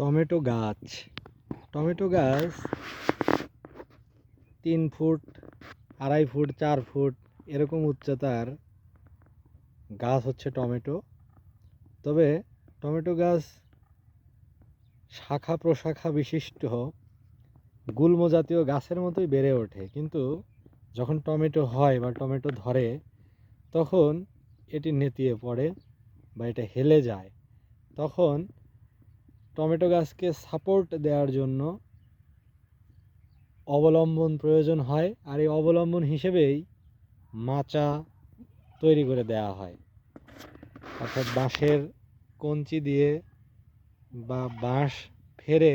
Tomato গাছ। Tomato গাছ তিন ফুট, আড়াই ফুট, চার ফুট, এরকম উচ্চতার গাছ হচ্ছে টমেটো। তবে টমেটো গাছ শাখা প্রশাখা বিশিষ্ট, গুল্ম জাতীয় গাছের মতোই বেড়ে ওঠে। কিন্তু যখন টমেটো হয় বা টমেটো ধরে, তখন এটি নেতিয়ে পড়ে বা এটা হেলে যায়। তখন টমেটো গাছকে সাপোর্ট দেওয়ার জন্য অবলম্বন প্রয়োজন হয় আর এই অবলম্বন হিসেবেই মাচা তৈরি করে দেওয়া হয়। অর্থাৎ বাঁশের কঞ্চি দিয়ে বা বাঁশ ফেরে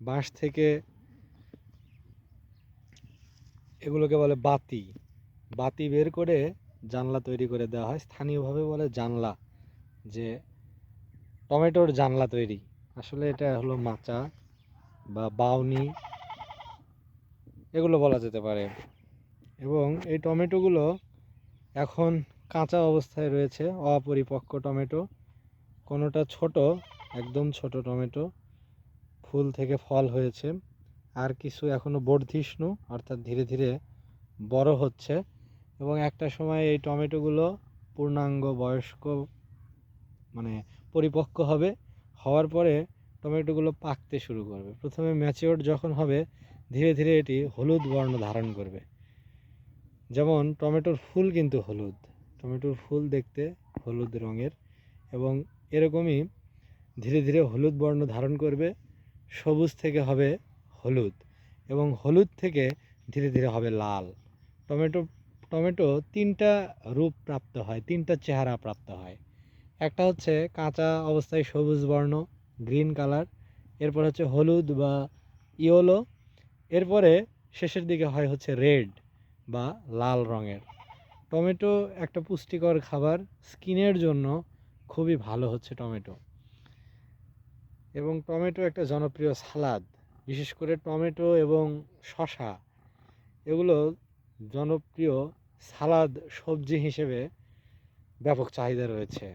বাঁশ থেকে এগুলোকে বলে বাতি। বাতি বের করে জানলা তৈরি করে দেওয়া হয়। স্থানীয়ভাবে বলে জানলা, যে টমেটোর জানলা তৈরি। আসলে এটা হলো মাচা বা বাউনি, এগুলো বলা যেতে পারে। এবং এই টমেটোগুলো এখন কাঁচা অবস্থায় রয়েছে, অপরিপক্ক টমেটো। কোনোটা ছোট, একদম ছোট টমেটো, ফুল থেকে ফল হয়েছে। আর কিছু এখনও বর্ধিষ্ণু, অর্থাৎ ধীরে ধীরে বড় হচ্ছে। এবং একটা সময় এই টমেটোগুলো পূর্ণাঙ্গ বয়স্ক মানে পরিপক্ক হবে। হওয়ার পরে টমেটোগুলো পাকতে শুরু করবে। প্রথমে ম্যাচিওর যখন হবে, ধীরে ধীরে এটি হলুদ বর্ণ ধারণ করবে। যেমন, টমেটোর ফুল কিন্তু হলুদ। টমেটোর ফুল দেখতে হলুদ রঙের এবং এরকমই ধীরে ধীরে হলুদ বর্ণ ধারণ করবে। সবুজ থেকে হবে হলুদ এবং হলুদ থেকে ধীরে ধীরে হবে লাল। টমেটো টমেটো তিনটা রূপ প্রাপ্ত হয়, তিনটা চেহারা প্রাপ্ত হয়। একটা হচ্ছে কাঁচা অবস্থায় সবুজ বর্ণ, গ্রিন কালার, এরপর হচ্ছে হলুদ বা ইয়েলো, এরপরে শেষের দিকে হয় হচ্ছে রেড বা লাল রঙের। টমেটো একটা পুষ্টিকর খাবার, স্কিনের জন্য খুবই ভালো হচ্ছে টমেটো। এবং টমেটো একটা জনপ্রিয় সালাদ, বিশেষ করে টমেটো এবং শশা এগুলো জনপ্রিয় সালাদ সবজি হিসেবে ব্যাপক চাহিদা রয়েছে।